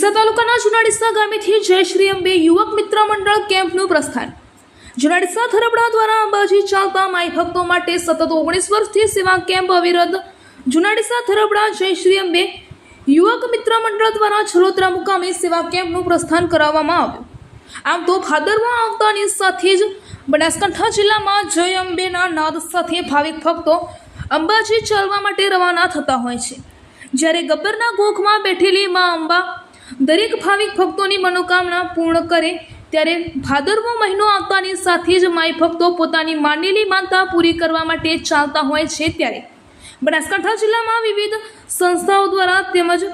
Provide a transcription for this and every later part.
ડીસા તાલુકાના જુનાડીસા ગામેથી જય શ્રી અંબે યુવક મિત્ર મંડળ કેમ્પનું પ્રસ્થાન. જુનાડીસા થરબડા દ્વારા અંબાજી ચાલતા માઈ ભક્તો માટે સતત ઓગણીસ વર્ષથી સેવા કેમ્પ અવિરત. જુનાડીસા થરબડા જય શ્રી અંબે યુવક મિત્ર મંડળ દ્વારા છલોત્રા મુકામે સેવા કેમ્પનું પ્રસ્થાન કરાવવામાં આવ્યું. આમ તો ભાદરવા આવતાની સાથે જ બનાસકાંઠા જિલ્લામાં જય અંબેના નાદ સાથે ભાવિક ભક્તો અંબાજી ચાલવા માટે રવાના થતા હોય છે. જ્યારે ગબ્બરના ગોખમાં બેઠેલી મા અંબા દરેક ભાવિક ભક્તોની મનોકામના પૂર્ણ કરે ત્યારે ભાદરવો મહિનો આવતાની સાથે જ માઈ ભક્તો પોતાની માંડેલી માનતા પૂરી કરવા માટે ચાલતા હોય છે ત્યારે. બનાસકાંઠા જિલ્લામાં વિવિધ સંસ્થાઓ દ્વારા તેમજ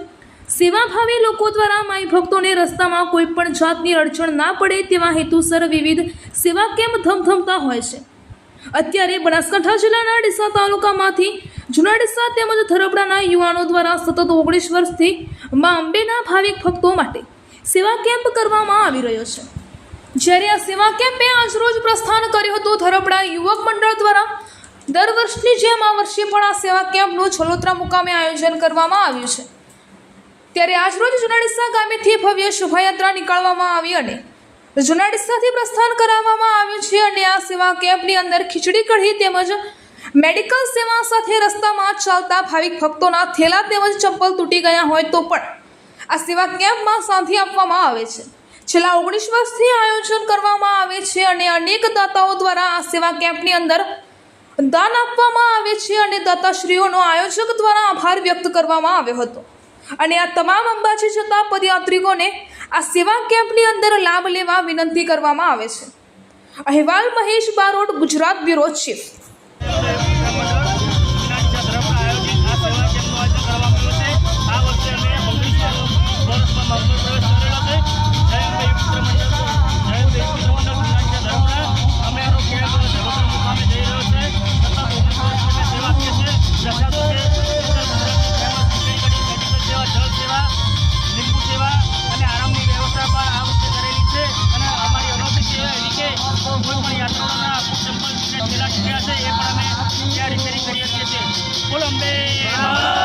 સેવાભાવી લોકો દ્વારા માઈ ભક્તોને રસ્તામાં કોઈ પણ જાતની અડચણ ના પડે તેવા હેતુસર વિવિધ સેવા કેમ્પ ધમધમતા હોય છે. અત્યારે બનાસકાંઠા જિલ્લાના ડીસા તાલુકામાંથી જૂના તેમજ થરબડાના યુવાનો દ્વારા સતત ઓગણીસ વર્ષથી મા અંબેના ભાવિક ભક્તો માટે સેવા કેમ્પ કરવામાં આવી રહ્યો છે. જ્યારે આ સેવા કેમ્પે આજરોજ પ્રસ્થાન કર્યું હતું થરબડા યુવક મંડળ દ્વારા દર વર્ષની જેમ આ વર્ષે પણ આ સેવા કેમ્પનું છલોત્રા મુકામે આયોજન કરવામાં આવ્યું છે. ત્યારે આજરોજ જુનાડીસા ગામેથી ભવ્ય શોભાયાત્રા નીકાળવામાં આવી અને જુનાડીસાથી પ્રસ્થાન કરાવવામાં આવ્યું છે અને આ સેવા કેમ્પની અંદર ખીચડી કઢી તેમજ મેડિકલ સેવા સાથે રસ્તામાં ચાલતા ભાવિક ભક્તોના થેલા તેમજ ચંપલ તૂટી ગયા હોય તો પણ આ સેવા કેમ્પમાં સાંધી આપવામાં આવે છે. છેલ્લા ઓગણીસ વર્ષથી આયોજન કરવામાં આવે છે અને અનેક દાતાઓ દ્વારા આ સેવા કેમ્પની અંદર દાન આપવામાં આવે છે અને દાતાશ્રીઓનો આયોજક દ્વારા આભાર વ્યક્ત કરવામાં આવ્યો હતો. અને આ તમામ અંબાજી જતા પદયાત્રિકોને આ સેવા કેમ્પની અંદર લાભ લેવા વિનંતી કરવામાં આવે છે. અહેવાલ મહેશ બારોટ, ગુજરાત બ્યુરો ચીફ. બોલો અંબે